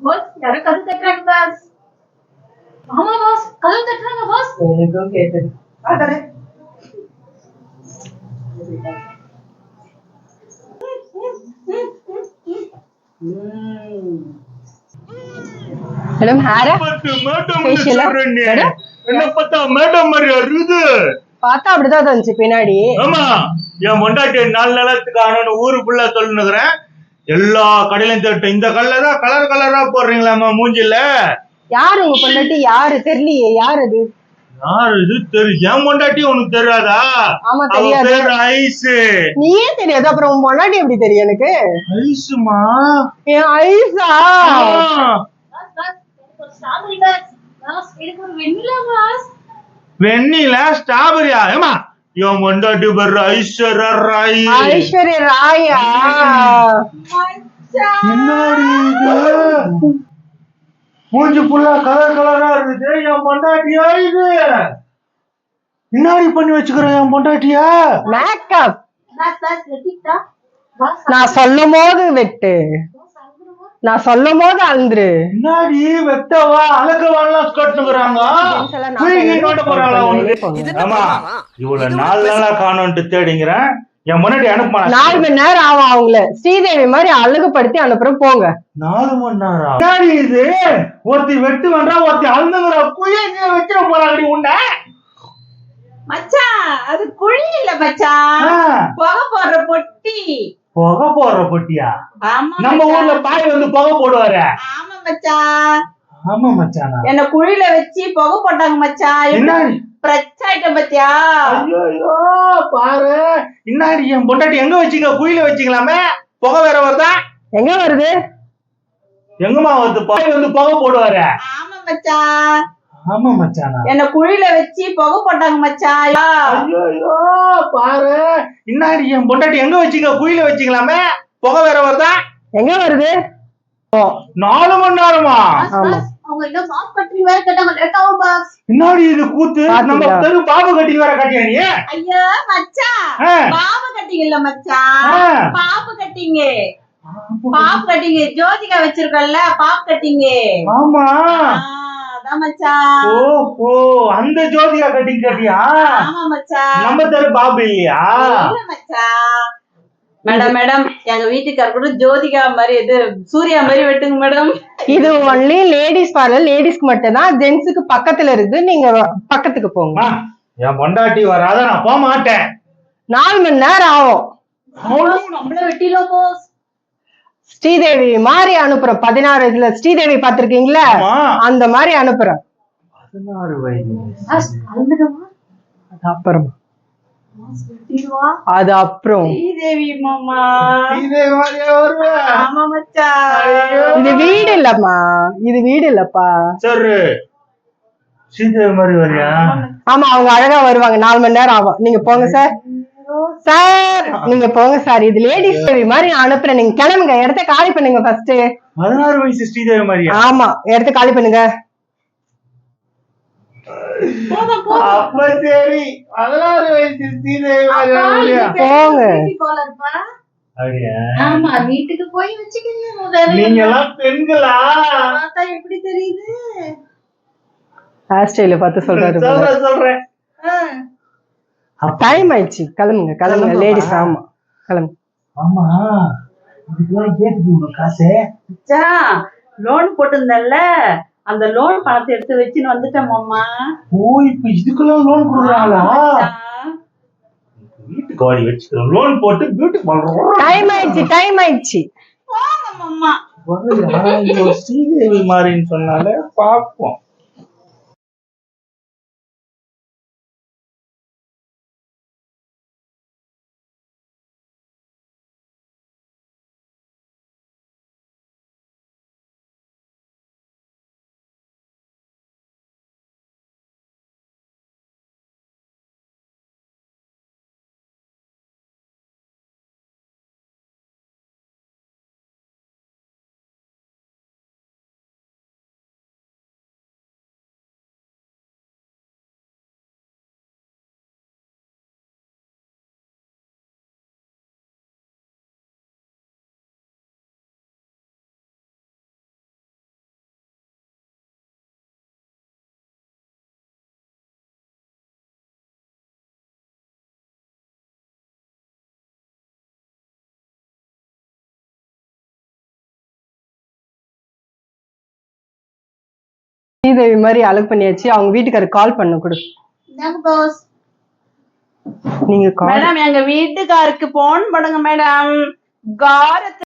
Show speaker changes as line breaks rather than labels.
Pass யாரோ கதவு தட்டுறாங்க பாஸ் ஆமா பாஸ் கதவு தட்டுறாங்க பாஸ்
எனக்கும் கேட்டது ஆதாரே
மேடம் ஹேர
பத்து மேடம்
Facial ஆ?
சொல்றேன்னு.
மேடம்?
என்ன பார்த்தா மேடம் மாதிரி இருக்குது
பார்த்தா அப்படிதான் இருந்துச்சு பின்னாடி.
ஆமா என் பொண்டாட்டி நாலு நிலத்துக்கு ஆனு ஊரு ஃபுல்லா சொல்லுனுக்குறேன். எல்லா கடையிலும் தேட்டும் இந்த கல்ல தான் கலர் கலரா போடுறீங்களாமா மூஞ்சில?
யாரு உங்க பொண்டாட்டி? யாரு? தெரியலையே யார் அது?
யாரு இது? தெரியும் என் பொண்டாட்டி உனக்கு தெரியாதா?
ஆமா தெரியாது.
பேர் ஐஸ்
நீயே தெரியாது அப்புறம் உன் பொண்டாட்டி எப்படி தெரியும் எனக்கு?
ஐஸுமா
என் ஐசா?
வெண்ணிலா
ஸ்ட்ராபெரியா ஏமா இவன் பொண்டாட்டி பேர் ஐஸ்வர்யா ராய்.
ஐஸ்வர்யா ராயா?
என்னடி மூஞ்சி ஃபுல்லா கலர் கலரா இருக்குது. என் பொண்டாட்டியா இது? என்னடி பண்ணி வச்சுக்கிறேன் என் பொண்டாட்டியா
மேக்கப் நான் சொல்லும் போது வெட்டு. நான் சொல்லும் போது அழுந்துரு.
என்னடி வெட்டவா அழகவான்லாம். ஆமா இவ்வளவு நாலு நாளா காணோன்ட்டு தேடிங்கிறேன். என் முன்னாடி
நாலு மணி நேரம் ஆகும் அவங்கள. ஸ்ரீதேவி மாதிரி அழகுபடுத்தி அனுப்புறோம் போங்க.
நாலு மணி நேரம் என்னடி இது ஒருத்தி வெட்டு வேண்டா ஒருத்தி அழுந்துங்கிற குழிய வைக்கிற போறாங்கடி உன்னை.
மச்சான் அது குழி இல்ல மச்சான்.
ஆ,
புகை போடுற பொட்டி.
புகை போடுற பொட்டியா?
ஆமா
நம்ம. ஊர்ல பாய் வந்து புகை போடுவாரு.
ஆமா மச்சான்.
ஆமா மச்சானா?
என்ன குழியில வச்சு புகை போட்டாங்க மச்சான்.
என்ன
பிரச்சனை ஆயிட்டேன் பத்தியா?
ஐயோ பாரு. இன்னாடி என் பொண்டாட்டி எங்க வச்சீங்க? குயில வச்சீங்களாமே? புகை வேற வருதா?
எங்க வருது?
எங்கம்மா வருது? பாய் வந்து புகை போடுவாரு.
ஆமா மச்சான்.
ஆமா மச்சானா.
என்ன குழியில வச்சு புகை போட்டாங்க மச்சான்
ஐயோ பாரு. இன்னாடி என் பொண்டாட்டி எங்க வச்சீங்க குயில வச்சீங்களாமே புகை வேற வருதா?
எங்க வருது?
நாலு மணி நேரமா?
கேட்டாங்க.
இன்னாடி இது கூத்து? நம்ம? தெரு பாபு கட்டி வேற கட்டியா நீ?
ஐயா மச்சான்
ஆ.
பாபு கட்டிங் இல்ல மச்சான் கட்டிங்க. பாப்பு கட்டிங்க. ஜோதிகா வச்சிருக்கல பாப்பு கட்டிங்க.
ஆமா. அந்த ஜோதிகா கட்டிங் கட்டியா? நம்ம தெரு பாபு இல்லையா?
மேடம் மேடம் எங்க வீட்டுக்கார கூட ஜோதிகா மாதிரி இது சூர்யா மாதிரி வெட்டுங்க மேடம்.
இது ஒன்லி லேடிஸ் பார்லர் லேடிஸ்க்கு மட்டும் தான் ஜென்ஸுக்கு பக்கத்துல இருக்கு நீங்க பக்கத்துக்கு போங்க.
என் பொண்டாட்டி வராத நான் போக மாட்டேன்.
நாலு மணி நேரம் ஆகும்.
நம்மள வெட்டிடலாம் பாஸ்
ஸ்ரீதேவி மாதிரி அனுப்புறோம் பதினாறு இதுல ஸ்ரீதேவி பாத்திருக்கீங்களா. அந்த மாதிரி அனுப்புறோம்
பதினாறு வயது.
அப்புறம். அது அப்புறம்.
இதே
வீடு இல்லம்மா. இது வீடு இல்லப்பா.
சரி ஸ்ரீதேவி மாதிரி வரியா?
ஆமா அவங்க அழகா வருவாங்க. நாலு மணி நேரம் ஆகும். நீங்க போங்க சார். சார் நீங்க போங்க சார். இது லேடிஸ் தேவி மாதிரி நான் அனுப்புறேன். நீங்க கிளம்புங்க. இடத்த காலி பண்ணுங்க ஃபர்ஸ்ட்
பதினாறு வயசு ஸ்ரீதேவி மாதிரியா?
ஆமா. இடத்த காலி பண்ணுங்க.
அப்ப சரி. பதினாறு வயசு ஸ்ரீதேவி மாதிரி வரியா
போங்க.
ஆமா வீட்டுக்கு போய் வச்சுக்கோங்க. முதல்ல
நீங்க எல்லாம் பெண்களா?
எப்படி தெரியுது?
ஹேர் ஸ்டைல பார்த்து சொல்றாரு
சொல்றேன் சொல்றேன்.
டைம் ஆயிடுச்சு. கிளம்புங்க கிளம்புங்க? லேடிஸ் ஆமா. கிளம்புங்க.
ஆமா. இதுக்கெல்லாம் கேட்டுக்கு உங்க காசு.
லோன் போட்டிருந்தல்ல அந்த லோன் பணத்தை எடுத்து வச்சுன்னு வந்துட்டேன் மாமா.
ஓ இப்ப இதுக்கெல்லாம் லோன் கொடுக்குறாங்களா. வீட்டுக்கு வாடி வச்சுக்கிறோம். லோன் போட்டு பியூட்டி பண்றோம்
டைம் ஆயிடுச்சு டைம் ஆயிடுச்சு.
மாதிரின்னு சொன்னாலே பாப்போம்
ஸ்ரீதேவி மாதிரி அழகு பண்ணியாச்சு. அவங்க வீட்டுக்காரர் கால் பண்ண கொடு. நீங்க
மேடம் எங்க வீட்டுக்காருக்கு போன் பண்ணுங்க மேடம் காரத்தை